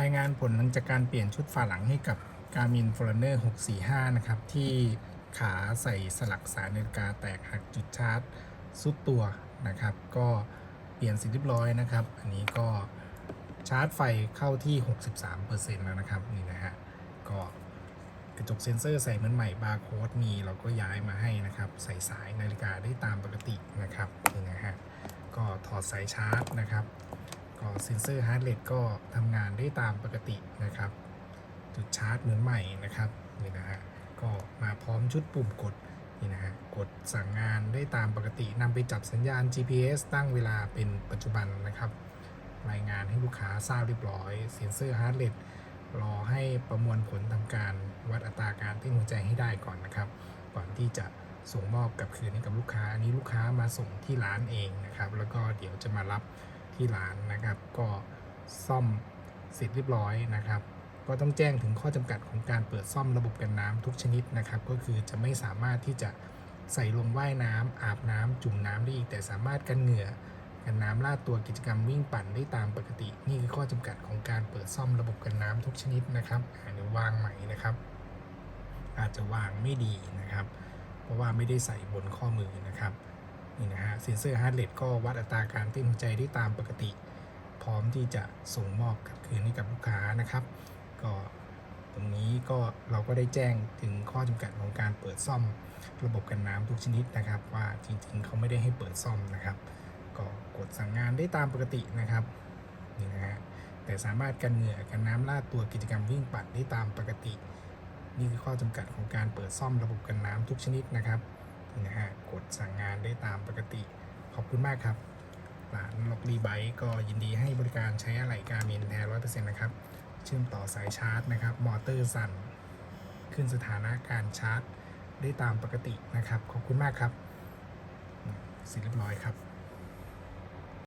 รายงานผลหลังจากการเปลี่ยนชุดฝาหลังให้กับ Garmin Forerunner 645 นะครับ ที่ขาใส่สลักสายนาฬิกาแตกหักจุดชาร์จสุดตัวนะครับ ก็เปลี่ยนเสิเรียบร้อยนะครับ อันนี้ก็ชาร์จไฟเข้าที่ 63%แล้วนะครับนี่นะฮะก็กระจกเซ็นเซอร์ใส่เหมือนใหม่บาร์โค้ดมีเราก็ย้ายมาให้นะครับ ใส่สายนาฬิกาได้ตามปกตินะครับนี่นะฮะก็ถอดสายชาร์จนะครับ ก็เซ็นเซอร์ฮาร์ดเรทก็ทำงานได้ตามปกตินะครับ จุดชาร์จเหมือนใหม่นะครับนี่นะฮะก็มาพร้อมชุดปุ่มกดนี่นะฮะกดสั่งงานได้ตามปกตินำไปจับสัญญาณ GPS ตั้งเวลาเป็นปัจจุบันนะครับ รายงานให้ลูกค้าทราบเรียบร้อยเซ็นเซอร์ฮาร์ดเรทรอให้ประมวลผลทำการวัดอัตราการเต้นหัวใจให้ได้ก่อนนะครับ ก่อนที่จะส่งมอบกลับคืนให้กับลูกค้า อันนี้ลูกค้ามาส่งที่ร้านเองนะครับ แล้วก็เดี๋ยวจะมารับ ที่ร้านนะครับ ก็ซ่อมเสร็จเรียบร้อยนะครับ ก็ต้องแจ้งถึงข้อจำกัดของการเปิดซ่อมระบบกันน้ำทุกชนิดนะครับ ก็คือจะไม่สามารถที่จะใส่ลงว่ายน้ำอาบน้ำจุ่มน้ำได้อีกแต่สามารถกันเหงื่อกันน้ำลาดตัวกิจกรรมวิ่งปั่นได้ตามปกติ นี่คือข้อจำกัดของการเปิดซ่อมระบบกันน้ำทุกชนิดนะครับอาเดี๋ยววางใหม่นะครับ อาจจะวางไม่ดีนะครับ เพราะว่าไม่ได้ใส่บนข้อมือนะครับ นี่นะฮะเซ็นเซอร์ฮาร์ดเรทก็วัดอัตราการเต้นหัวใจได้ตามปกติ พร้อมที่จะส่งมอบกลับคืนให้กับลูกค้านะครับ ก็ตรงนี้ก็เราก็ได้แจ้งถึงข้อจำกัดของการเปิดซ่อมระบบกันน้ำทุกชนิดนะครับ ว่าจริงๆ เขาไม่ได้ให้เปิดซ่อมนะครับ ก็กดสั่งงานได้ตามปกตินะครับนี่นะฮะแต่สามารถกันเหงื่อกันน้ำลาดตัวกิจกรรมวิ่งปั่นได้ตามปกติ นี่คือข้อจำกัดของการเปิดซ่อมระบบกันน้ำทุกชนิดนะครับ นะฮะกดสั่งงานได้ตามปกติ ขอบคุณมากครับร้านล็อกดีไบก็ยินดีให้บริการใช้อะไหล่การเมนแท้ร้อยเปอร์เซ็นต์นะครับ เชื่อมต่อสายชาร์จนะครับ มอเตอร์สั่น ขึ้นสถานะการชาร์จได้ตามปกตินะครับ ขอบคุณมากครับเสร็จเรียบร้อยครับ